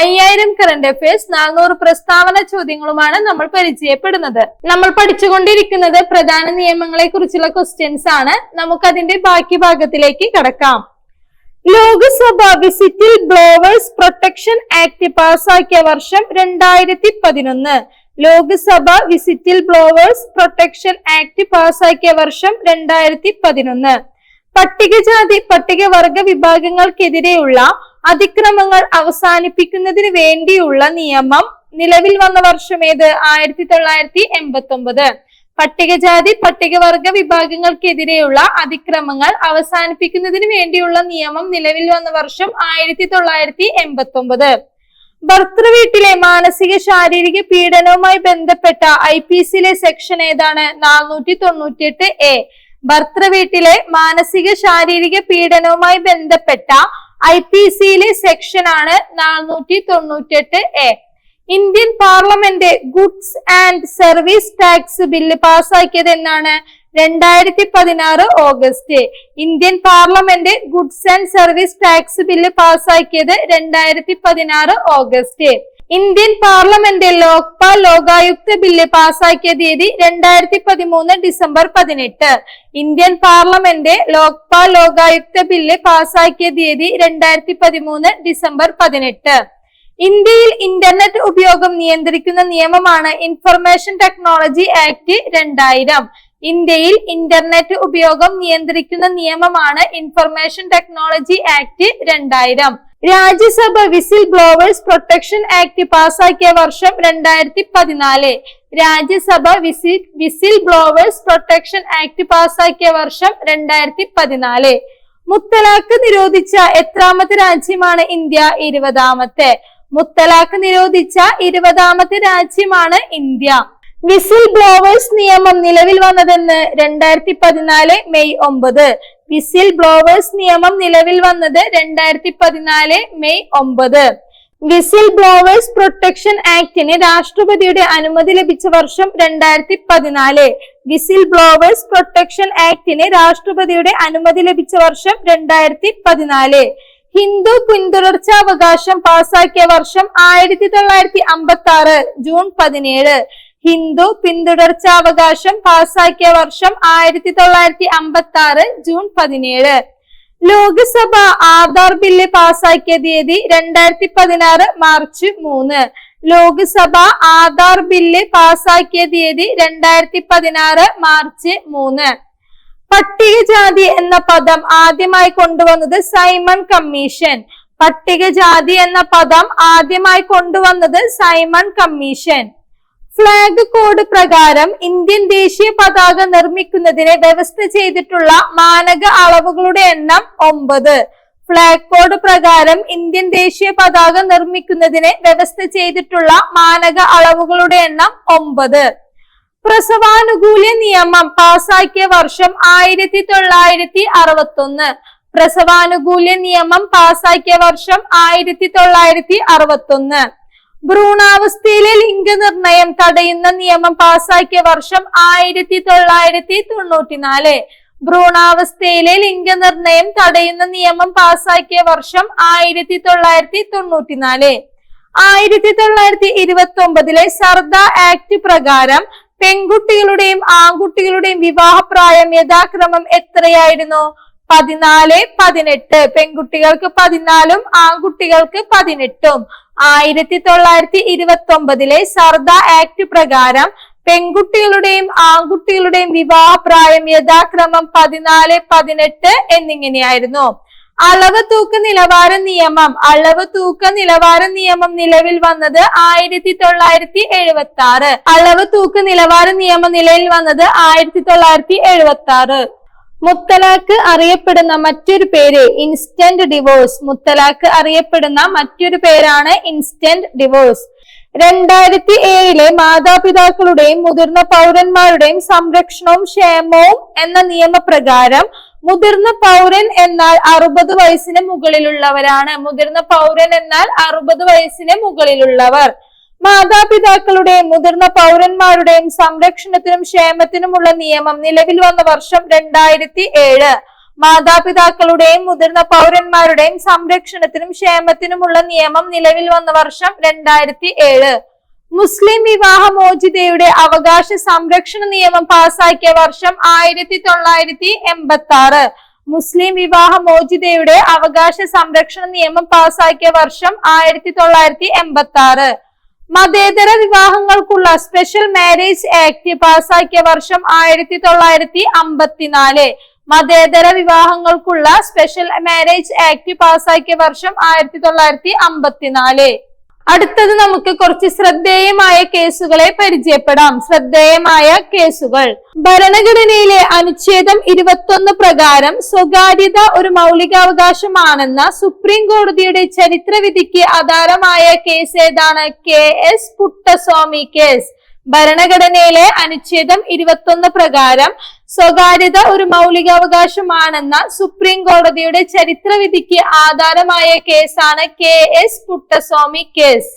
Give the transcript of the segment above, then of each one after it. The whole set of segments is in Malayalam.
അയ്യായിരം കറണ്ട് അഫയേഴ്സ് നാനൂറ് പ്രസ്താവന ചോദ്യങ്ങളുമാണ് നമ്മൾ പരിചയപ്പെടുന്നത്. നമ്മൾ പഠിച്ചുകൊണ്ടിരിക്കുന്നത് പ്രധാന നിയമങ്ങളെ കുറിച്ചുള്ള ക്വസ്റ്റ്യൻസ് ആണ്. നമുക്ക് അതിന്റെ ബാക്കി ഭാഗത്തിലേക്ക് കടക്കാം. Lok Sabha whistle blowers protection act പാസാക്കിയ വർഷം രണ്ടായിരത്തി പതിനൊന്ന് Lok Sabha whistle blowers protection act പാസാക്കിയ വർഷം രണ്ടായിരത്തി പതിനൊന്ന് പട്ടികജാതി പട്ടികവർഗ വിഭാഗങ്ങൾക്കെതിരെയുള്ള അതിക്രമങ്ങൾ അവസാനിപ്പിക്കുന്നതിന് വേണ്ടിയുള്ള നിയമം നിലവിൽ വന്ന വർഷം ഏത്? ആയിരത്തി തൊള്ളായിരത്തി എൺപത്തി ഒമ്പത് പട്ടികജാതി പട്ടികവർഗ വിഭാഗങ്ങൾക്കെതിരെയുള്ള അതിക്രമങ്ങൾ അവസാനിപ്പിക്കുന്നതിന് വേണ്ടിയുള്ള നിയമം നിലവിൽ വന്ന വർഷം ആയിരത്തി തൊള്ളായിരത്തി എൺപത്തി ഒമ്പത് ഭർത്തൃവീട്ടിലെ മാനസിക ശാരീരിക പീഡനവുമായി ബന്ധപ്പെട്ട ഐ പി സിയിലെ സെക്ഷൻ ഏതാണ്? നാനൂറ്റി തൊണ്ണൂറ്റിയെട്ട് എ ഭർത്തൃവീട്ടിലെ മാനസിക ശാരീരിക പീഡനവുമായി ബന്ധപ്പെട്ട ഐ പി സിയിലെ സെക്ഷൻ ആണ് നാനൂറ്റി തൊണ്ണൂറ്റിയെട്ട് A. Indian parliament goods and service tax bill പാസാക്കിയത് എന്നാണ് രണ്ടായിരത്തി പതിനാറ് August. Indian parliament goods and service tax bill പാസാക്കിയത് രണ്ടായിരത്തി പതിനാറ് August. Indian parliament Lokpal Lokayukta bill പാസാക്കിയ തീയതി രണ്ടായിരത്തി പതിമൂന്ന് ഡിസംബർ പതിനെട്ട്. Indian parliament Lokpal Lokayukta bill പാസാക്കിയ തീയതി രണ്ടായിരത്തി പതിമൂന്ന് ഡിസംബർ പതിനെട്ട്. ഇന്ത്യയിൽ ഇന്റർനെറ്റ് ഉപയോഗം നിയന്ത്രിക്കുന്ന നിയമമാണ് ഇൻഫർമേഷൻ ടെക്നോളജി ആക്ട് രണ്ടായിരം. ഇന്ത്യയിൽ ഇന്റർനെറ്റ് ഉപയോഗം നിയന്ത്രിക്കുന്ന നിയമമാണ് ഇൻഫർമേഷൻ ടെക്നോളജി ആക്ട് രണ്ടായിരം. Rajya Sabha whistle blowers protection act പാസാക്കിയ വർഷം രണ്ടായിരത്തി പതിനാല് Rajya Sabha whistle whistle blowers protection act പാസാക്കിയ വർഷം രണ്ടായിരത്തി പതിനാല് മുത്തലാഖ് നിരോധിച്ച എത്രാമത്തെ രാജ്യമാണ് ഇന്ത്യ? ഇരുപതാമത്തെ. മുത്തലാഖ് നിരോധിച്ച ഇരുപതാമത്തെ രാജ്യമാണ് ഇന്ത്യ. വിസിൽ ബ്ലോവേഴ്സ് നിയമം നിലവിൽ വന്നതെന്ന് രണ്ടായിരത്തി പതിനാല് മെയ് ഒമ്പത്. വിസിൽ ബ്ലോവേഴ്സ് നിയമം നിലവിൽ വന്നത് രണ്ടായിരത്തി പതിനാല് മെയ് ഒമ്പത്. വിസിൽ ബ്ലോവേഴ്സ് പ്രൊട്ടക്ഷൻ ആക്ടിന് രാഷ്ട്രപതിയുടെ അനുമതി ലഭിച്ച വർഷം രണ്ടായിരത്തി പതിനാല് വിസിൽ ബ്ലോവേഴ്സ് പ്രൊട്ടക്ഷൻ ആക്ടിന് രാഷ്ട്രപതിയുടെ അനുമതി ലഭിച്ച വർഷം രണ്ടായിരത്തി പതിനാല് ഹിന്ദു പിന്തുടർച്ചാവകാശം പാസാക്കിയ വർഷം ആയിരത്തി തൊള്ളായിരത്തി അമ്പത്തി ആറ് ജൂൺ പതിനേഴ്. ഹിന്ദു പിന്തുടർച്ചാവകാശം പാസാക്കിയ വർഷം ആയിരത്തി തൊള്ളായിരത്തി അമ്പത്തി ആറ് ജൂൺ പതിനേഴ്. ലോക്സഭ ആധാർ ബില്ല് പാസാക്കിയ തീയതി രണ്ടായിരത്തി പതിനാറ് മാർച്ച് മൂന്ന്. ലോക്സഭ ആധാർ ബില്ല് പാസാക്കിയ തീയതി രണ്ടായിരത്തി പതിനാറ് മാർച്ച് മൂന്ന്. പട്ടികജാതി എന്ന പദം ആദ്യമായി കൊണ്ടുവന്നത് സൈമൺ കമ്മീഷൻ. പട്ടികജാതി എന്ന പദം ആദ്യമായി കൊണ്ടുവന്നത് സൈമൺ കമ്മീഷൻ. ഫ്ലാഗ് കോഡ് പ്രകാരം ഇന്ത്യൻ ദേശീയ പതാക നിർമ്മിക്കുന്നതിന് വ്യവസ്ഥ ചെയ്തിട്ടുള്ള മാനക അളവുകളുടെ എണ്ണം ഒമ്പത്. ഫ്ളാഗ് കോഡ് പ്രകാരം ഇന്ത്യൻ ദേശീയ പതാക നിർമ്മിക്കുന്നതിന് വ്യവസ്ഥ ചെയ്തിട്ടുള്ള മാനക അളവുകളുടെ എണ്ണം ഒമ്പത്. പ്രസവാനുകൂല്യ നിയമം പാസാക്കിയ വർഷം ആയിരത്തി തൊള്ളായിരത്തി അറുപത്തൊന്ന് പ്രസവാനുകൂല്യ നിയമം പാസാക്കിയ വർഷം ആയിരത്തി തൊള്ളായിരത്തി അറുപത്തൊന്ന് ഭ്രൂണാവസ്ഥയിലെ ലിംഗനിർണയം തടയുന്ന നിയമം പാസാക്കിയ വർഷം ആയിരത്തി തൊള്ളായിരത്തി തൊണ്ണൂറ്റിനാല് ഭ്രൂണാവസ്ഥയിലെ ലിംഗനിർണയം തടയുന്ന നിയമം പാസാക്കിയ വർഷം ആയിരത്തി തൊള്ളായിരത്തി തൊണ്ണൂറ്റിനാല് ആയിരത്തി തൊള്ളായിരത്തി ഇരുപത്തി ഒമ്പതിലെ സർദ ആക്ട് പ്രകാരം പെൺകുട്ടികളുടെയും ആൺകുട്ടികളുടെയും വിവാഹപ്രായം യഥാക്രമം എത്രയായിരുന്നു? പതിനാല് പതിനെട്ട്. പെൺകുട്ടികൾക്ക് പതിനാലും ആൺകുട്ടികൾക്ക് പതിനെട്ടും. ആയിരത്തി തൊള്ളായിരത്തി ഇരുപത്തി ഒമ്പതിലെ സർദ ആക്ട് പ്രകാരം പെൺകുട്ടികളുടെയും ആൺകുട്ടികളുടെയും വിവാഹപ്രായം യഥാക്രമം പതിനാല് പതിനെട്ട് എന്നിങ്ങനെയായിരുന്നു. അളവ് തൂക്ക നിലവാര നിയമം അളവ് തൂക്ക നിലവാര നിയമം നിലവിൽ വന്നത് ആയിരത്തി തൊള്ളായിരത്തി എഴുപത്തി ആറ് അളവ് തൂക്ക നിലവാര നിയമം നിലവിൽ വന്നത് ആയിരത്തി തൊള്ളായിരത്തി എഴുപത്തി ആറ് മുത്തലാഖ് അറിയപ്പെടുന്ന മറ്റൊരു പേര് ഇൻസ്റ്റന്റ് ഡിവോഴ്സ് മുത്തലാഖ് അറിയപ്പെടുന്ന മറ്റൊരു പേരാണ് ഇൻസ്റ്റന്റ് ഡിവോഴ്സ് രണ്ടായിരത്തി ഏഴിലെ മാതാപിതാക്കളുടെയും മുതിർന്ന പൗരന്മാരുടെയും സംരക്ഷണവും ക്ഷേമവും എന്ന നിയമപ്രകാരം മുതിർന്ന പൗരൻ എന്നാൽ അറുപത് വയസ്സിന് മുകളിലുള്ളവരാണ്. മുതിർന്ന പൗരൻ എന്നാൽ അറുപത് വയസ്സിന് മുകളിലുള്ളവർ. മാതാപിതാക്കളുടെയും മുതിർന്ന പൗരന്മാരുടെയും സംരക്ഷണത്തിനും ക്ഷേമത്തിനുമുള്ള നിയമം നിലവിൽ വന്ന വർഷം രണ്ടായിരത്തി ഏഴ് മാതാപിതാക്കളുടെയും മുതിർന്ന പൗരന്മാരുടെയും സംരക്ഷണത്തിനും ക്ഷേമത്തിനുമുള്ള നിയമം നിലവിൽ വന്ന വർഷം രണ്ടായിരത്തി ഏഴ് മുസ്ലിം വിവാഹ മോചിതയുടെ അവകാശ സംരക്ഷണ നിയമം പാസാക്കിയ വർഷം ആയിരത്തി തൊള്ളായിരത്തി എൺപത്തി ആറ് മുസ്ലിം വിവാഹ മോചിതയുടെ അവകാശ സംരക്ഷണ നിയമം പാസാക്കിയ വർഷം ആയിരത്തി തൊള്ളായിരത്തി എൺപത്തി ആറ് മതേതര വിവാഹങ്ങൾക്കുള്ള സ്പെഷ്യൽ മാരേജ് ആക്ട് പാസാക്കിയ വർഷം ആയിരത്തി തൊള്ളായിരത്തി അമ്പത്തിനാല് മതേതര വിവാഹങ്ങൾക്കുള്ള സ്പെഷ്യൽ മാരേജ് ആക്ട് പാസാക്കിയ വർഷം ആയിരത്തി തൊള്ളായിരത്തി അമ്പത്തിനാല് അടുത്തത് നമുക്ക് കുറച്ച് ശ്രദ്ധേയമായ കേസുകളെ പരിചയപ്പെടാം. ശ്രദ്ധേയമായ കേസുകൾ. ഭരണഘടനയിലെ അനുച്ഛേദം ഇരുപത്തൊന്ന് പ്രകാരം സ്വകാര്യത ഒരു മൗലികാവകാശമാണെന്ന സുപ്രീം കോടതിയുടെ ചരിത്ര വിധിക്ക് ആധാരമായ കേസ് ഏതാണ്? K S Puttaswamy case. ഭരണഘടനയിലെ അനുച്ഛേദം ഇരുപത്തൊന്ന് പ്രകാരം സ്വകാര്യത ഒരു മൗലികാവകാശമാണെന്ന സുപ്രീം കോടതിയുടെ ചരിത്രവിധിക്ക് ആധാരമായ കേസാണ് കെ എസ് പുട്ടസ്വാമി കേസ്.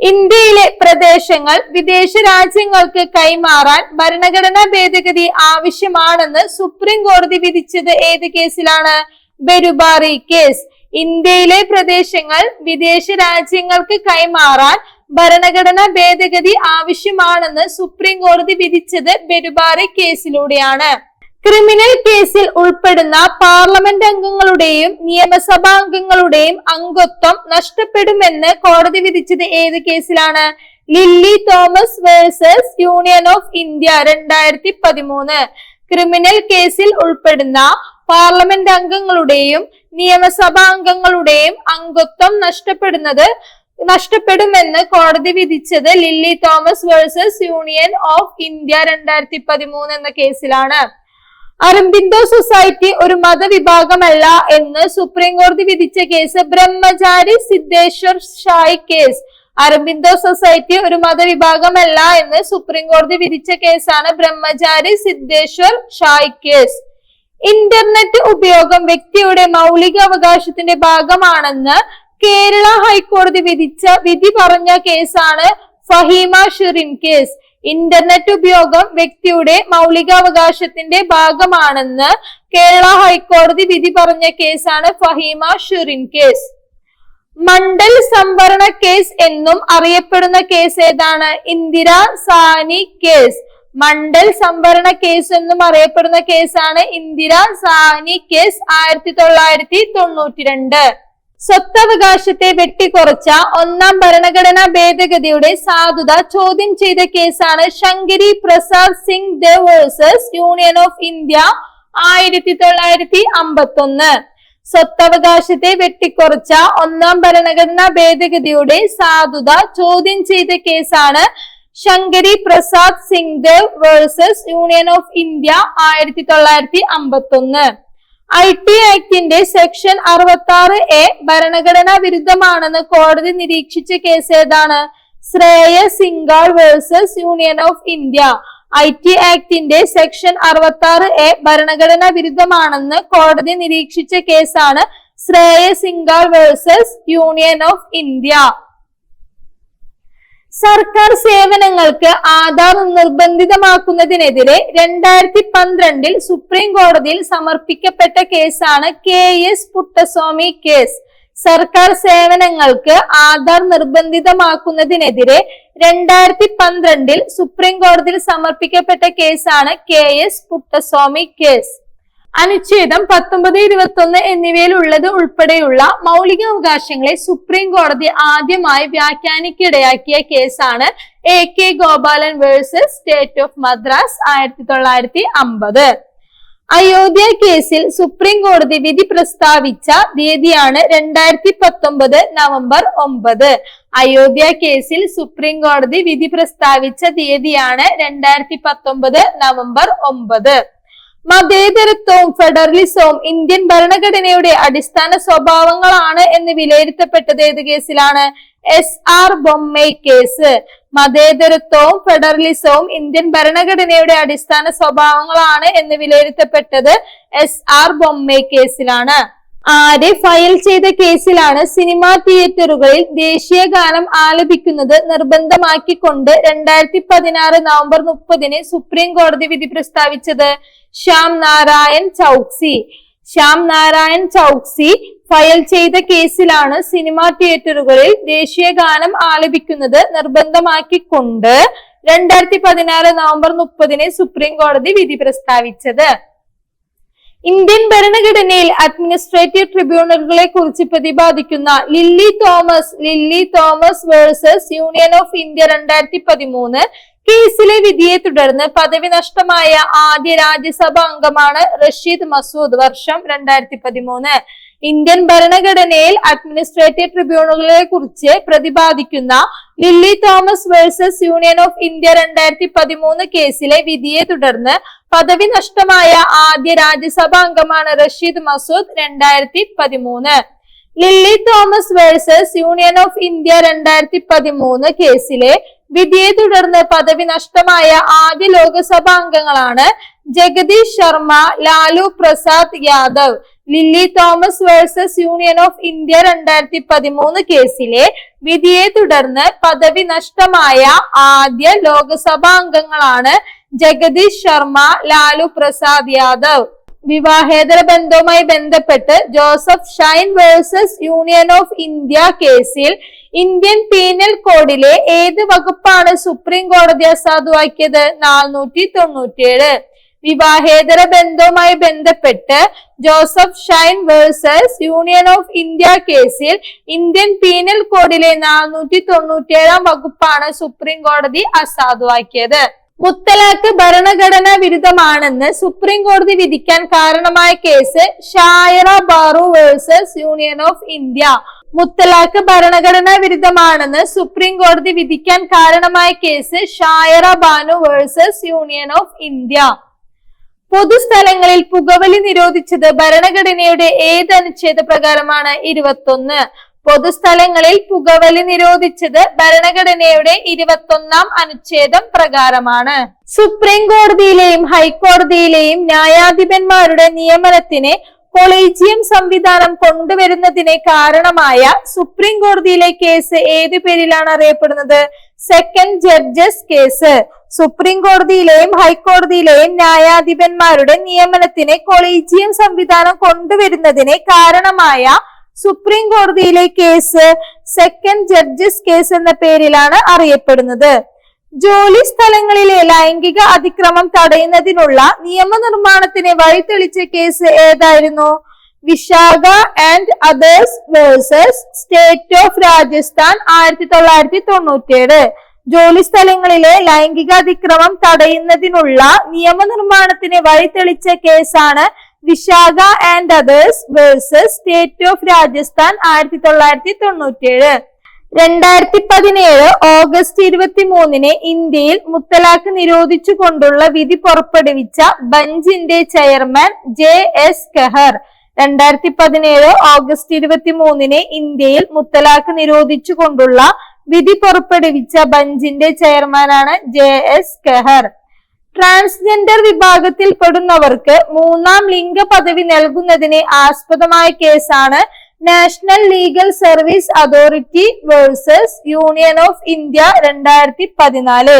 ഇന്ത്യയിലെ പ്രദേശങ്ങൾ വിദേശ രാജ്യങ്ങൾക്ക് കൈമാറാൻ ഭരണഘടനാ ഭേദഗതി ആവശ്യമാണെന്ന് സുപ്രീം കോടതി വിധിച്ചത് ഏത് കേസിലാണ്? ബെരുബാറി കേസ്. ഇന്ത്യയിലെ പ്രദേശങ്ങൾ വിദേശ രാജ്യങ്ങൾക്ക് കൈമാറാൻ ഭരണഘടനാ ഭേദഗതി ആവശ്യമാണെന്ന് സുപ്രീം കോടതി വിധിച്ചത് ബെരുബാറെ കേസിലൂടെയാണ്. ക്രിമിനൽ കേസിൽ ഉൾപ്പെടുന്ന പാർലമെന്റ് അംഗങ്ങളുടെയും നിയമസഭാ അംഗങ്ങളുടെയും അംഗത്വം നഷ്ടപ്പെടുമെന്ന് കോടതി വിധിച്ചത് ഏത് കേസിലാണ്? Lily Thomas versus union of India രണ്ടായിരത്തി പതിമൂന്ന് ക്രിമിനൽ കേസിൽ ഉൾപ്പെടുന്ന പാർലമെന്റ് അംഗങ്ങളുടെയും നിയമസഭാ അംഗങ്ങളുടെയും അംഗത്വം നഷ്ടപ്പെടുന്നത് നഷ്ടപ്പെടുമെന്ന് കോടതി വിധിച്ചത് Lily Thomas versus union of India രണ്ടായിരത്തി പതിമൂന്ന് എന്ന കേസിലാണ്. അരബിന്ദോ സൊസൈറ്റി ഒരു മതവിഭാഗമല്ല എന്ന് സുപ്രീം കോടതി വിധിച്ച case Brahmachari Siddheshwar Shai case. Aurobindo society ഒരു മതവിഭാഗമല്ല എന്ന് സുപ്രീം കോടതി വിധിച്ച കേസാണ് ബ്രഹ്മചാരി സിദ്ധേശ്വർ ഷായ് കേസ്. ഇന്റർനെറ്റ് ഉപയോഗം വ്യക്തിയുടെ മൗലിക അവകാശത്തിന്റെ ഭാഗമാണെന്ന് കേരള ഹൈക്കോടതി വിധിച്ച വിധി പറഞ്ഞ കേസാണ് ഫഹീമ ഷിറിൻ കേസ്. ഇന്റർനെറ്റ് ഉപയോഗം വ്യക്തിയുടെ മൗലികാവകാശത്തിന്റെ ഭാഗമാണെന്ന് കേരള ഹൈക്കോടതി വിധി പറഞ്ഞ കേസാണ് ഫഹീമ ഷിറിൻ കേസ്. മണ്ഡൽ സംവരണ കേസ് എന്നും അറിയപ്പെടുന്ന കേസ് ഏതാണ്? ഇന്ദിര സാനി കേസ്. മണ്ഡൽ സംവരണ കേസ് എന്നും അറിയപ്പെടുന്ന കേസാണ് ഇന്ദിര സാനി കേസ് ആയിരത്തി തൊള്ളായിരത്തി തൊണ്ണൂറ്റി രണ്ട് സ്വത്തവകാശത്തെ വെട്ടിക്കുറച്ച ഒന്നാം ഭരണഘടനാ ഭേദഗതിയുടെ സാധുത ചോദ്യം ചെയ്ത കേസാണ് Shankari Prasad Singh Deo versus union of India ആയിരത്തി തൊള്ളായിരത്തി അമ്പത്തി ഒന്ന് സ്വത്തവകാശത്തെ വെട്ടിക്കുറച്ച ഒന്നാം ഭരണഘടനാ ഭേദഗതിയുടെ സാധുത ചോദ്യം ചെയ്ത കേസാണ് Shankari Prasad Singh Deo versus union of India ആയിരത്തി തൊള്ളായിരത്തി അമ്പത്തി ഒന്ന് ഐ ടി ആക്ടിന്റെ സെക്ഷൻ അറുപത്തി ആറ് എ ഭരണഘടനാ വിരുദ്ധമാണെന്ന് കോടതി നിരീക്ഷിച്ച കേസ് ഏതാണ്? Shreya Singhal versus union of India. I T ആക്ടിന്റെ section അറുപത്തി ആറ് എ ഭരണഘടനാ വിരുദ്ധമാണെന്ന് കോടതി നിരീക്ഷിച്ച കേസാണ് Shreya Singhal versus union of India. സർക്കാർ സേവനങ്ങൾക്ക് ആധാർ നിർബന്ധിതമാക്കുന്നതിനെതിരെ രണ്ടായിരത്തി പന്ത്രണ്ടിൽ സുപ്രീം കോടതിയിൽ സമർപ്പിക്കപ്പെട്ട കേസാണ് കെ എസ് പുട്ടസ്വാമി കേസ്. സർക്കാർ സേവനങ്ങൾക്ക് ആധാർ നിർബന്ധിതമാക്കുന്നതിനെതിരെ രണ്ടായിരത്തി പന്ത്രണ്ടിൽ സുപ്രീം കോടതിയിൽ സമർപ്പിക്കപ്പെട്ട കേസാണ് കെ എസ് പുട്ടസ്വാമി കേസ്. അനുച്ഛേദം പത്തൊമ്പത് ഇരുപത്തൊന്ന് എന്നിവയിലുള്ളത് ഉൾപ്പെടെയുള്ള മൗലികാവകാശങ്ങളെ സുപ്രീം കോടതി ആദ്യമായി വ്യാഖ്യാനിക്കിടയാക്കിയ കേസാണ് A K Gopalan versus state of Madras ആയിരത്തി തൊള്ളായിരത്തി അമ്പത് അയോധ്യ കേസിൽ സുപ്രീം കോടതി വിധി പ്രസ്താവിച്ച തീയതിയാണ് രണ്ടായിരത്തി പത്തൊമ്പത് നവംബർ ഒമ്പത്. അയോധ്യ കേസിൽ സുപ്രീം കോടതി വിധി പ്രസ്താവിച്ച തീയതിയാണ് രണ്ടായിരത്തി പത്തൊമ്പത് നവംബർ ഒമ്പത്. മതേതരത്വവും ഫെഡറലിസവും ഇന്ത്യൻ ഭരണഘടനയുടെ അടിസ്ഥാന സ്വഭാവങ്ങളാണ് എന്ന് വിലയിരുത്തപ്പെട്ടത് ഏത് കേസിലാണ്? എസ് ആർ ബൊമ്മൈ കേസ് മതേതരത്വവും ഫെഡറലിസവും ഇന്ത്യൻ ഭരണഘടനയുടെ അടിസ്ഥാന സ്വഭാവങ്ങളാണ് എന്ന് വിലയിരുത്തപ്പെട്ടത് എസ് ആർ ബൊമ്മൈ കേസിലാണ് ആര് ഫയൽ ചെയ്ത കേസിലാണ് സിനിമാ തിയേറ്ററുകളിൽ ദേശീയ ഗാനം ആലപിക്കുന്നത് നിർബന്ധമാക്കിക്കൊണ്ട് രണ്ടായിരത്തി പതിനാറ് നവംബർ മുപ്പതിന് സുപ്രീം കോടതി വിധി പ്രസ്താവിച്ചത്? ശ്യാം നാരായൺ ചൌക്സി. ശ്യാം നാരായൺ ചൌക്സി ഫയൽ ചെയ്ത കേസിലാണ് സിനിമാ തിയേറ്ററുകളിൽ ദേശീയ ഗാനം ആലപിക്കുന്നത് നിർബന്ധമാക്കിക്കൊണ്ട് രണ്ടായിരത്തി പതിനാറ് നവംബർ മുപ്പതിന് സുപ്രീം കോടതി വിധി പ്രസ്താവിച്ചത്. ഇന്ത്യൻ ഭരണഘടനയിൽ അഡ്മിനിസ്ട്രേറ്റീവ് ട്രിബ്യൂണലുകളെ കുറിച്ച് പ്രതിപാദിക്കുന്ന Lily Thomas Lily Thomas versus union of India രണ്ടായിരത്തി പതിമൂന്ന് കേസിലെ വിധിയെ തുടർന്ന് പദവി നഷ്ടമായ ആദ്യ രാജ്യസഭാ അംഗമാണ് റഷീദ് മസൂദ് വർഷം രണ്ടായിരത്തി പതിമൂന്ന് ഇന്ത്യൻ ഭരണഘടനയിൽ അഡ്മിനിസ്ട്രേറ്റീവ് ട്രിബ്യൂണലുകളെ കുറിച്ച് പ്രതിപാദിക്കുന്ന Lily Thomas versus union of India രണ്ടായിരത്തി പതിമൂന്ന് കേസിലെ വിധിയെ തുടർന്ന് പദവി നഷ്ടമായ ആദ്യ രാജ്യസഭാ അംഗമാണ് റഷീദ് മസൂദ് രണ്ടായിരത്തി പതിമൂന്ന് Lily Thomas versus union of India രണ്ടായിരത്തി പതിമൂന്ന് കേസിലെ വിധിയെ തുടർന്ന് പദവി നഷ്ടമായ ആദ്യ ലോകസഭാ അംഗങ്ങളാണ് Jagdish Sharma Lalu Prasad Yadav. Lily Thomas versus union of India രണ്ടായിരത്തി പതിമൂന്ന് കേസിലെ വിധിയെ തുടർന്ന് പദവി നഷ്ടമായ ആദ്യ ലോകസഭാ അംഗങ്ങളാണ് ജഗദീഷ് ശർമ്മ ലാലു പ്രസാദ് യാദവ്. വിവാഹേതര ബന്ധവുമായി ബന്ധപ്പെട്ട് Joseph Shine versus union of India കേസിൽ ഇന്ത്യൻ പീനൽ കോഡിലെ ഏത് വകുപ്പാണ് സുപ്രീം കോടതി അസാധുവാക്കിയത് നാനൂറ്റി തൊണ്ണൂറ്റിയേഴ്. വിവാഹേതര ബന്ധവുമായി ബന്ധപ്പെട്ട് Joseph Shine versus union of India കേസിൽ ഇന്ത്യൻ പീനൽ കോഡിലെ നാനൂറ്റി തൊണ്ണൂറ്റിയേഴാം വകുപ്പാണ് സുപ്രീം കോടതി അസാധുവാക്കിയത്. മുത്തലാഖ് ഭരണഘടനാ വിരുദ്ധമാണെന്ന് സുപ്രീം കോടതി വിധിക്കാൻ കാരണമായ case Shayara Banu versus union of India. മുത്തലാഖ് ഭരണഘടനാ വിരുദ്ധമാണെന്ന് സുപ്രീം കോടതി വിധിക്കാൻ കാരണമായ case Shayara Banu versus union of India. പൊതുസ്ഥലങ്ങളിൽ പുകവലി നിരോധിച്ചത് ഭരണഘടനയുടെ ഏത് അനുച്ഛേദ പ്രകാരമാണ്? ഇരുപത്തൊന്ന്. പൊതുസ്ഥലങ്ങളിൽ പുകവലി നിരോധിച്ചത് ഭരണഘടനയുടെ ഇരുപത്തൊന്നാം അനുച്ഛേദം പ്രകാരമാണ്. സുപ്രീം കോടതിയിലെയും ഹൈക്കോടതിയിലെയും ന്യായാധിപന്മാരുടെ നിയമനത്തിന് കൊളീജിയം സംവിധാനം കൊണ്ടുവരുന്നതിന് കാരണമായ സുപ്രീം കോടതിയിലെ കേസ് ഏതു പേരിലാണ് അറിയപ്പെടുന്നത്? Second judges case. സുപ്രീം കോടതിയിലെയും ഹൈക്കോടതിയിലെയും ന്യായാധിപന്മാരുടെ നിയമനത്തിന് കൊളീജിയം സംവിധാനം കൊണ്ടുവരുന്നതിന് കാരണമായ സുപ്രീം കോടതിയിലെ കേസ് സെക്കൻഡ് ജഡ്ജസ് കേസ് എന്ന പേരിലാണ് അറിയപ്പെടുന്നത്. ജോലി സ്ഥലങ്ങളിലെ ലൈംഗിക അതിക്രമം തടയുന്നതിനുള്ള നിയമനിർമ്മാണത്തിന് വഴിതെളിച്ച കേസ് ഏതായിരുന്നു? Vishaka and others versus state of Rajasthan ആയിരത്തി തൊള്ളായിരത്തി തൊണ്ണൂറ്റിയേഴ് ജോലി ലൈംഗികാതിക്രമം തടയുന്നതിനുള്ള നിയമനിർമ്മാണത്തിന് വഴിതെളിച്ച കേസാണ് Vishaka and others versus state of Rajasthan ആയിരത്തി തൊള്ളായിരത്തി തൊണ്ണൂറ്റിയേഴ് രണ്ടായിരത്തി പതിനേഴ് ഓഗസ്റ്റ് ഇരുപത്തി മൂന്നിന് ഇന്ത്യയിൽ മുത്തലാഖ് നിരോധിച്ചുകൊണ്ടുള്ള വിധി പുറപ്പെടുവിച്ച ബഞ്ചിന്റെ ചെയർമാൻ ജെ എസ് കെഹർ രണ്ടായിരത്തി പതിനേഴ് ഓഗസ്റ്റ് ഇരുപത്തി മൂന്നിന് ഇന്ത്യയിൽ മുത്തലാഖ് നിരോധിച്ചുകൊണ്ടുള്ള വിധി പുറപ്പെടുവിച്ച ബഞ്ചിന്റെ ചെയർമാനാണ് ജെ എസ് കെഹർ. ട്രാൻസ്ജെൻഡർ വിഭാഗത്തിൽ പെടുന്നവർക്ക് മൂന്നാം ലിംഗ പദവി നൽകുന്നതിനെ ആസ്പദമായ കേസാണ് national legal service authority versus union of India രണ്ടായിരത്തി പതിനാല്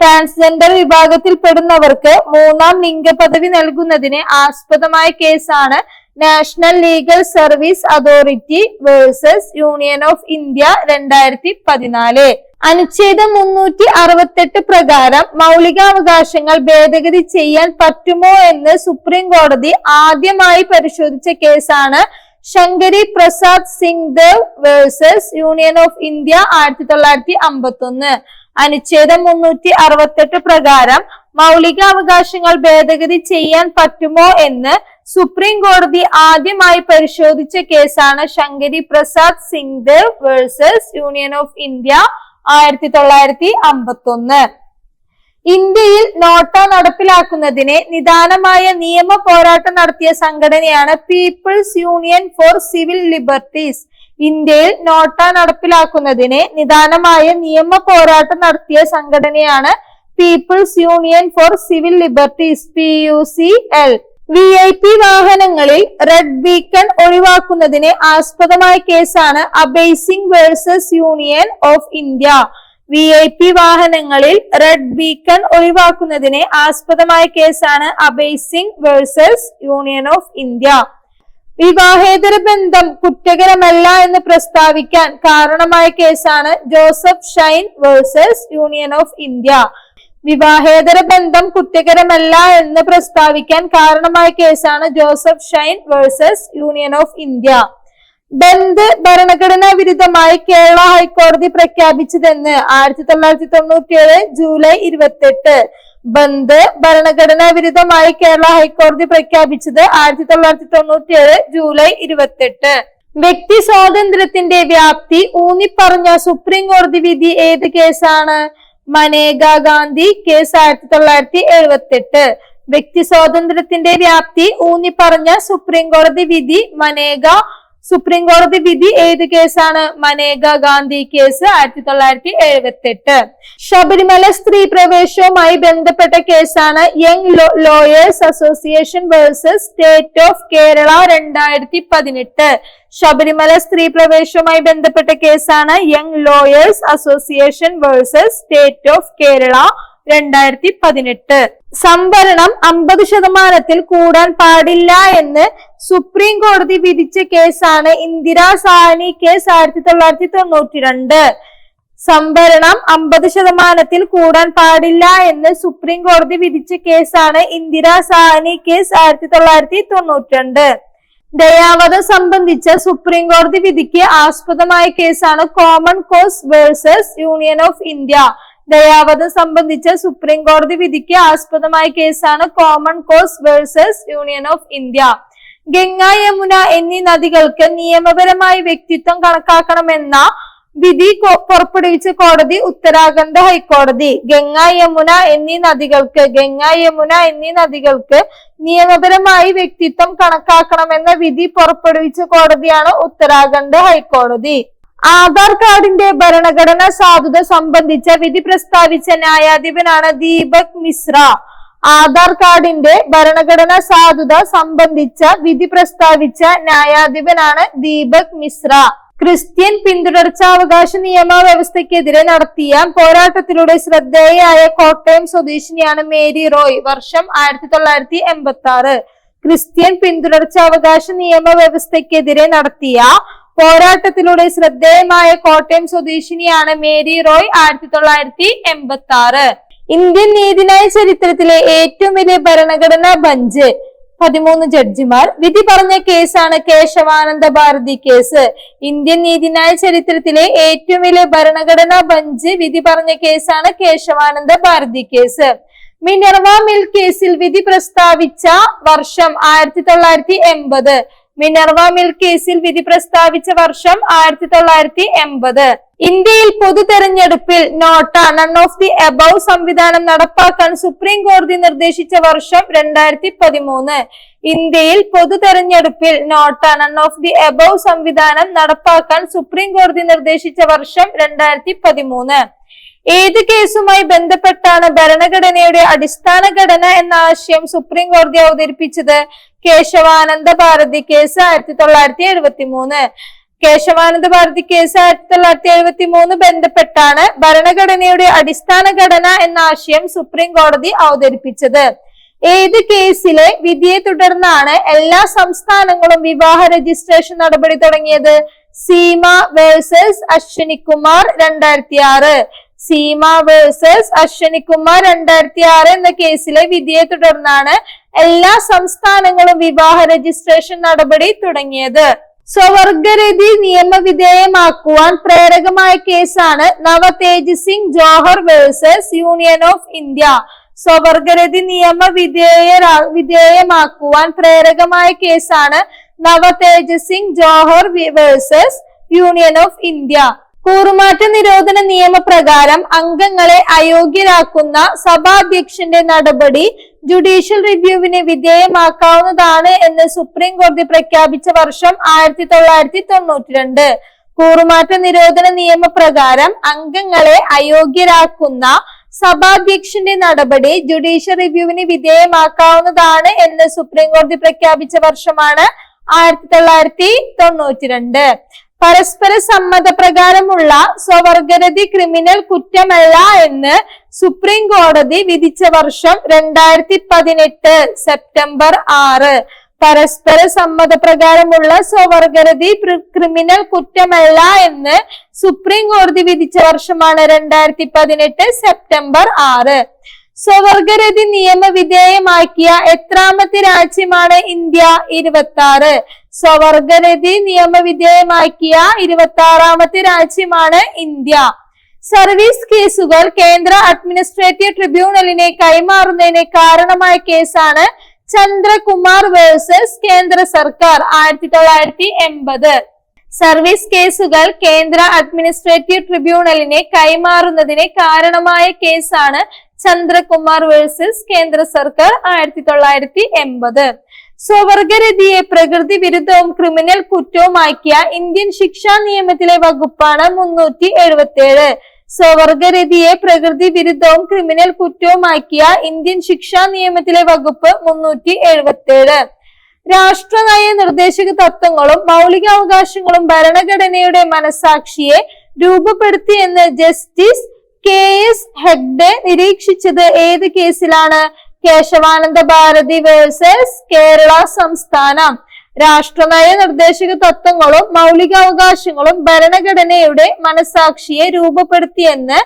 ട്രാൻസ്ജെൻഡർ വിഭാഗത്തിൽ പെടുന്നവർക്ക് മൂന്നാം ലിംഗ പദവി നൽകുന്നതിന് ആസ്പദമായ കേസാണ് national legal service authority versus union of India രണ്ടായിരത്തി പതിനാല് അനുച്ഛേദം മുന്നൂറ്റി അറുപത്തെട്ട് പ്രകാരം മൗലികാവകാശങ്ങൾ ഭേദഗതി ചെയ്യാൻ പറ്റുമോ എന്ന് സുപ്രീം കോടതി ആദ്യമായി പരിശോധിച്ച കേസാണ് Shankari Prasad Singh Deo versus union of India ആയിരത്തി തൊള്ളായിരത്തി അമ്പത്തി ഒന്ന് അനുച്ഛേദം മുന്നൂറ്റി അറുപത്തെട്ട് പ്രകാരം മൗലികാവകാശങ്ങൾ ഭേദഗതി ചെയ്യാൻ പറ്റുമോ എന്ന് സുപ്രീം കോടതി ആദ്യമായി പരിശോധിച്ച കേസാണ് Shankari Prasad Singh Deo versus union of India ആയിരത്തി തൊള്ളായിരത്തി അമ്പത്തി ഒന്ന് ഇന്ത്യയിൽ നോട്ട നടപ്പിലാക്കുന്നതിന് നിദാനമായ നിയമ പോരാട്ടം നടത്തിയ സംഘടനയാണ് people's union for civil liberties. ഇന്ത്യയിൽ നോട്ട നടപ്പിലാക്കുന്നതിന് നിദാനമായ നിയമ പോരാട്ടം നടത്തിയ സംഘടനയാണ് people's union for civil liberties P U C L. V I P വാഹനങ്ങളിൽ റെഡ് ബീക്കൺ ഒഴിവാക്കുന്നതിന് ആസ്പദമായ കേസാണ് Abhay Singh versus union of India V I P വാഹനങ്ങളിൽ റെഡ് ബീക്കൺ ഒഴിവാക്കുന്നതിന് ആസ്പദമായ കേസാണ് Abhay Singh versus union of India വിവാഹേതര ബന്ധം കുറ്റകരമല്ല എന്ന് പ്രസ്താവിക്കാൻ കാരണമായ കേസാണ് Joseph Shine versus union of India വിവാഹേതര ബന്ധം കുറ്റകരമല്ല എന്ന് പ്രസ്താവിക്കാൻ കാരണമായ കേസാണ് Joseph Shine versus union of India. Bandh ഭരണഘടനാ വിരുദ്ധമായി കേരള ഹൈക്കോടതി പ്രഖ്യാപിച്ചതെന്ന് ആയിരത്തി തൊള്ളായിരത്തി തൊണ്ണൂറ്റിയേഴ് ജൂലൈ ഇരുപത്തെട്ട്. ബന്ദ് ഭരണഘടനാ വിരുദ്ധമായി കേരള ഹൈക്കോടതി പ്രഖ്യാപിച്ചത് ആയിരത്തി തൊള്ളായിരത്തി തൊണ്ണൂറ്റിയേഴ് ജൂലൈ ഇരുപത്തെട്ട്. വ്യക്തി സ്വാതന്ത്ര്യത്തിന്റെ വ്യാപ്തി ഊന്നിപ്പറഞ്ഞ സുപ്രീം കോടതി വിധി ഏത് കേസാണ്? മനേക ഗാന്ധി കേസ് ആയിരത്തി തൊള്ളായിരത്തി എഴുപത്തി എട്ട് വ്യക്തി സ്വാതന്ത്ര്യത്തിന്റെ വ്യാപ്തി ഊന്നിപ്പറഞ്ഞ സുപ്രീം കോടതി വിധി മനേക സുപ്രീം കോടതി വിധി ഏത് കേസാണ്? മനേക ഗാന്ധി കേസ് ആയിരത്തി തൊള്ളായിരത്തി എഴുപത്തി എട്ട് ശബരിമല സ്ത്രീ പ്രവേശവുമായി ബന്ധപ്പെട്ട കേസാണ് young lawyers association versus state of Kerala രണ്ടായിരത്തി പതിനെട്ട് ശബരിമല സ്ത്രീ പ്രവേശവുമായി ബന്ധപ്പെട്ട കേസാണ് young lawyers association versus state of Kerala രണ്ടായിരത്തി പതിനെട്ട് സംവരണം അമ്പത് ശതമാനത്തിൽ കൂടാൻ പാടില്ല എന്ന് സുപ്രീം കോടതി വിധിച്ച കേസാണ് ഇന്ദിരാ സാഹനി കേസ് ആയിരത്തി തൊള്ളായിരത്തി തൊണ്ണൂറ്റി രണ്ട് സംവരണം അമ്പത് ശതമാനത്തിൽ കൂടാൻ പാടില്ല എന്ന് സുപ്രീം കോടതി വിധിച്ച കേസാണ് ഇന്ദിരാ സാഹനി കേസ് ആയിരത്തി തൊള്ളായിരത്തി തൊണ്ണൂറ്റി രണ്ട് ദയാവധം സംബന്ധിച്ച സുപ്രീം കോടതി വിധിക്ക് ആസ്പദമായ കേസാണ് common cause versus union of India. ദയാവധം സംബന്ധിച്ച സുപ്രീം കോടതി വിധിക്ക് ആസ്പദമായ കേസാണ് common cause versus union of India Ganga Yamuna എന്നീ നദികൾക്ക് നിയമപരമായി വ്യക്തിത്വം കണക്കാക്കണമെന്ന വിധി പുറപ്പെടുവിച്ച കോടതി ഉത്തരാഖണ്ഡ് ഹൈക്കോടതി. ഗംഗ യമുന എന്നീ നദികൾക്ക് ഗംഗ യമുന എന്നീ നദികൾക്ക് നിയമപരമായി വ്യക്തിത്വം കണക്കാക്കണമെന്ന വിധി പുറപ്പെടുവിച്ച കോടതിയാണ് ഉത്തരാഖണ്ഡ് ഹൈക്കോടതി. ആധാർ കാർഡിന്റെ ഭരണഘടനാ സാധുത സംബന്ധിച്ച വിധി പ്രസ്താവിച്ച ന്യായാധിപനാണ് ദീപക് മിശ്ര. ആധാർ കാർഡിന്റെ ഭരണഘടനാ സാധുത സംബന്ധിച്ച വിധി പ്രസ്താവിച്ച ന്യായാധിപനാണ് ദീപക് മിശ്ര. ക്രിസ്ത്യൻ പിന്തുടർച്ചാവകാശ നിയമ വ്യവസ്ഥയ്ക്കെതിരെ നടത്തിയ പോരാട്ടത്തിലൂടെ ശ്രദ്ധേയയായ കോട്ടയം സ്വദേശിനിയാണ് മേരി റോയ് വർഷം ആയിരത്തി തൊള്ളായിരത്തി എൺപത്തി ആറ് ക്രിസ്ത്യൻ പിന്തുടർച്ചാവകാശ നിയമ വ്യവസ്ഥയ്ക്കെതിരെ നടത്തിയ പോരാട്ടത്തിലൂടെ ശ്രദ്ധേയമായ കോട്ടയം സ്വദേശിനിയാണ് മേരി റോയ് ആയിരത്തി തൊള്ളായിരത്തി എൺപത്തി ആറ് ഇന്ത്യൻ നീതിന്യായ ചരിത്രത്തിലെ ഏറ്റവും വലിയ ഭരണഘടനാ ബഞ്ച്. പതിമൂന്ന് ജഡ്ജിമാർ. വിധി പറഞ്ഞ കേസാണ് കേശവാനന്ദ ഭാരതി കേസ്. ഇന്ത്യൻ നീതിന്യായ ചരിത്രത്തിലെ ഏറ്റവും വലിയ ഭരണഘടനാ ബഞ്ച് വിധി പറഞ്ഞ കേസാണ് Kesavananda Bharati case. Minerva mill കേസിൽ വിധി പ്രസ്താവിച്ച വർഷം ആയിരത്തി തൊള്ളായിരത്തി എൺപത് മിനർവ മിൽ കേസിൽ വിധി പ്രസ്താവിച്ച വർഷം ആയിരത്തി തൊള്ളായിരത്തി എൺപത്. ഇന്ത്യയിൽ പൊതു തെരഞ്ഞെടുപ്പിൽ NOTA none of the above സംവിധാനം നടപ്പാക്കാൻ സുപ്രീം കോടതി നിർദ്ദേശിച്ച വർഷം രണ്ടായിരത്തി പതിമൂന്ന് ഇന്ത്യയിൽ പൊതു തെരഞ്ഞെടുപ്പിൽ NOTA none of the above സംവിധാനം നടപ്പാക്കാൻ സുപ്രീം കോടതി നിർദ്ദേശിച്ച വർഷം രണ്ടായിരത്തി പതിമൂന്ന് ഏത് കേസുമായി ബന്ധപ്പെട്ടാണ് ഭരണഘടനയുടെ അടിസ്ഥാന ഘടന എന്ന ആശയം സുപ്രീം കോടതി അവതരിപ്പിച്ചത്? കേശവാനന്ദ ഭാരതി കേസ് ആയിരത്തി തൊള്ളായിരത്തി എഴുപത്തി മൂന്ന് കേശവാനന്ദ ഭാരതി കേസ് ആയിരത്തി തൊള്ളായിരത്തി എഴുപത്തി മൂന്ന് ബന്ധപ്പെട്ടാണ് ഭരണഘടനയുടെ അടിസ്ഥാന ഘടന എന്ന ആശയം സുപ്രീം കോടതി അവതരിപ്പിച്ചത്. ഏത് കേസിലെ വിധിയെ തുടർന്നാണ് എല്ലാ സംസ്ഥാനങ്ങളും വിവാഹ രജിസ്ട്രേഷൻ നടപടി തുടങ്ങിയത്? സീമ വേഴ്സസ് അശ്വിനി കുമാർ രണ്ടായിരത്തി ആറ് സീമ വേഴ്സസ് അശ്വനികുമാർ രണ്ടായിരത്തി ആറ് എന്ന കേസിലെ വിധിയെ തുടർന്നാണ് എല്ലാ സംസ്ഥാനങ്ങളും വിവാഹ രജിസ്ട്രേഷൻ നടപടി തുടങ്ങിയത്. സ്വവർഗരതി നിയമവിധേയമാക്കുവാൻ പ്രേരകമായ കേസാണ് Navtej Singh Johar versus union of India. സ്വവർഗരതി നിയമ വിധേയ വിധേയമാക്കുവാൻ പ്രേരകമായ കേസാണ് Navtej Singh Johar versus union of India. കൂറുമാറ്റ നിരോധന നിയമപ്രകാരം അംഗങ്ങളെ അയോഗ്യരാക്കുന്ന സഭാധ്യക്ഷന്റെ നടപടി ജുഡീഷ്യൽ റിവ്യൂവിന് വിധേയമാക്കാവുന്നതാണ് എന്ന് സുപ്രീം കോടതി പ്രഖ്യാപിച്ച വർഷം ആയിരത്തി തൊള്ളായിരത്തി തൊണ്ണൂറ്റി രണ്ട് കൂറുമാറ്റ നിരോധന നിയമപ്രകാരം അംഗങ്ങളെ അയോഗ്യരാക്കുന്ന സഭാധ്യക്ഷന്റെ നടപടി ജുഡീഷ്യൽ റിവ്യൂവിന് വിധേയമാക്കാവുന്നതാണ് എന്ന് സുപ്രീം കോടതി പ്രഖ്യാപിച്ച വർഷമാണ് ആയിരത്തി തൊള്ളായിരത്തി തൊണ്ണൂറ്റി രണ്ട് പരസ്പര സമ്മതപ്രകാരമുള്ള സ്വവർഗരതി ക്രിമിനൽ കുറ്റമല്ല എന്ന് സുപ്രീം കോടതി വിധിച്ച വർഷം രണ്ടായിരത്തി പതിനെട്ട് സെപ്റ്റംബർ ആറ്. പരസ്പര സമ്മതപ്രകാരമുള്ള സ്വവർഗരതി ക്രിമിനൽ കുറ്റമല്ല എന്ന് സുപ്രീം കോടതി വിധിച്ച വർഷമാണ് രണ്ടായിരത്തി പതിനെട്ട് സെപ്റ്റംബർ ആറ്. സ്വവർഗരതി നിയമവിധേയമാക്കിയ എത്രാമത്തെ രാജ്യമാണ് ഇന്ത്യ? ഇരുപത്തി ആറ് സ്വവർഗരതി നിയമവിധേയമാക്കിയ ഇരുപത്തി ആറാമത്തെ രാജ്യമാണ് ഇന്ത്യ. സർവീസ് കേസുകൾ കേന്ദ്ര അഡ്മിനിസ്ട്രേറ്റീവ് ട്രിബ്യൂണലിനെ കൈമാറുന്നതിന് കാരണമായ കേസാണ് ചന്ദ്രകുമാർ വേഴ്സസ് കേന്ദ്ര സർക്കാർ ആയിരത്തി തൊള്ളായിരത്തി എൺപത്. സർവീസ് കേസുകൾ കേന്ദ്ര അഡ്മിനിസ്ട്രേറ്റീവ് ട്രിബ്യൂണലിനെ കൈമാറുന്നതിന് കാരണമായ കേസാണ് ചന്ദ്രകുമാർ വേഴ്സസ് കേന്ദ്ര സർക്കാർ ആയിരത്തി തൊള്ളായിരത്തി എൺപത്. സ്വവർഗരതിയെ പ്രകൃതി വിരുദ്ധവും ക്രിമിനൽ കുറ്റവുമാക്കിയ ഇന്ത്യൻ ശിക്ഷാ നിയമത്തിലെ വകുപ്പാണ് മുന്നൂറ്റി എഴുപത്തി ഏഴ് സ്വവർഗരതിയെ പ്രകൃതി വിരുദ്ധവും ക്രിമിനൽ കുറ്റവുമാക്കിയ ഇന്ത്യൻ ശിക്ഷാ നിയമത്തിലെ വകുപ്പ് മുന്നൂറ്റി എഴുപത്തി ഏഴ് രാഷ്ട്രനയ നിർദ്ദേശക തത്വങ്ങളും മൗലികാവകാശങ്ങളും ഭരണഘടനയുടെ മനസാക്ഷിയെ രൂപപ്പെടുത്തിയെന്ന് ജസ്റ്റിസ് കെ എസ് ഹെഗ്ഡെ നിരീക്ഷിച്ചത് ഏത് കേസിലാണ്? കേശവാനന്ദ ഭാരതി വേഴ്സസ് കേരള സംസ്ഥാനം. രാഷ്ട്രനയ നിർദ്ദേശക തത്വങ്ങളും മൗലികാവകാശങ്ങളും ഭരണഘടനയുടെ മനസാക്ഷിയെ രൂപപ്പെടുത്തിയെന്ന്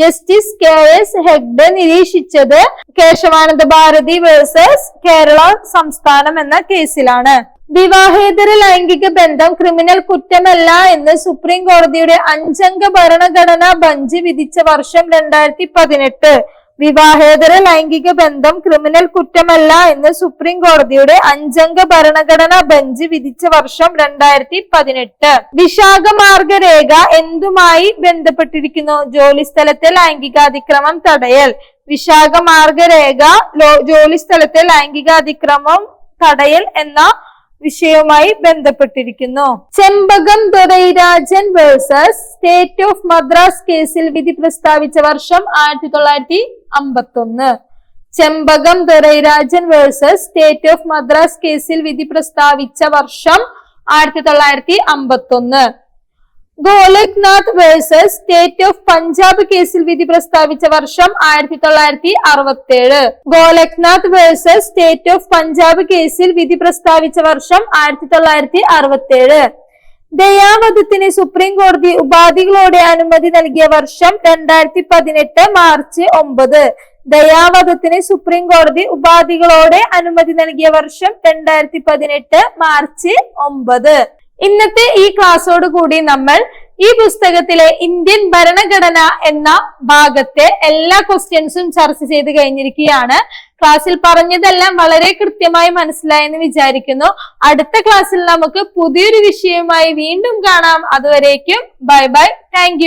ജസ്റ്റിസ് കെ എസ് ഹെഗ്ഡെ നിരീക്ഷിച്ചത് കേശവാനന്ദ ഭാരതി വേഴ്സസ് കേരള സംസ്ഥാനം എന്ന കേസിലാണ്. വിവാഹേതര ലൈംഗിക ബന്ധം ക്രിമിനൽ കുറ്റമല്ല എന്ന് സുപ്രീം കോടതിയുടെ അഞ്ചംഗ ഭരണഘടനാ ബഞ്ച് വിധിച്ച വർഷം രണ്ടായിരത്തി പതിനെട്ട്. വിവാഹേതര ലൈംഗിക ബന്ധം ക്രിമിനൽ കുറ്റമല്ല എന്ന് സുപ്രീം കോടതിയുടെ അഞ്ചംഗ ഭരണഘടനാ ബെഞ്ച് വിധിച്ച വർഷം രണ്ടായിരത്തി പതിനെട്ട്. വിശാഖ മാർഗരേഖ എന്തുമായി ബന്ധപ്പെട്ടിരിക്കുന്നു? ജോലിസ്ഥലത്തെ ലൈംഗികാതിക്രമം തടയൽ. വിശാഖ മാർഗരേഖ ലോ- ജോലിസ്ഥലത്തെ ലൈംഗികാതിക്രമം തടയൽ എന്ന വിഷയവുമായി ബന്ധപ്പെട്ടിരിക്കുന്നു. Champakam Dorairajan versus state of Madras കേസിൽ വിധി പ്രസ്താവിച്ച വർഷം ആയിരത്തി തൊള്ളായിരത്തി അമ്പത്തൊന്ന്. Champakam Dorairajan versus state of Madras കേസിൽ വിധി പ്രസ്താവിച്ച വർഷം ആയിരത്തി തൊള്ളായിരത്തി അമ്പത്തൊന്ന് Golaknath versus state of Punjab കേസിൽ വിധി പ്രസ്താവിച്ച വർഷം ആയിരത്തി തൊള്ളായിരത്തി അറുപത്തി ഏഴ് Golaknath versus state of Punjab കേസിൽ വിധി പ്രസ്താവിച്ച വർഷം ആയിരത്തി തൊള്ളായിരത്തി അറുപത്തി ഏഴ് ദയാവധത്തിന് സുപ്രീം കോടതി ഉപാധികളോടെ അനുമതി നൽകിയ വർഷം രണ്ടായിരത്തി പതിനെട്ട് മാർച്ച് ഒമ്പത്. ദയാവധത്തിന് സുപ്രീം കോടതി ഉപാധികളോടെ അനുമതി നൽകിയ വർഷം രണ്ടായിരത്തി പതിനെട്ട് മാർച്ച് ഒമ്പത്. ഇന്നത്തെ ഈ ക്ലാസ്സോട് കൂടി നമ്മൾ ഈ പുസ്തകത്തിലെ ഇന്ത്യൻ ഭരണഘടന എന്ന ഭാഗത്തെ എല്ലാ ക്വസ്റ്റ്യൻസും ചർച്ച ചെയ്ത് കഴിഞ്ഞിരിക്കുകയാണ്. ക്ലാസ്സിൽ പറഞ്ഞതെല്ലാം വളരെ കൃത്യമായി മനസ്സിലായെന്ന് വിചാരിക്കുന്നു. അടുത്ത ക്ലാസ്സിൽ നമുക്ക് പുതിയൊരു വിഷയവുമായി വീണ്ടും കാണാം. അതുവരേക്കും ബൈ ബൈ. താങ്ക്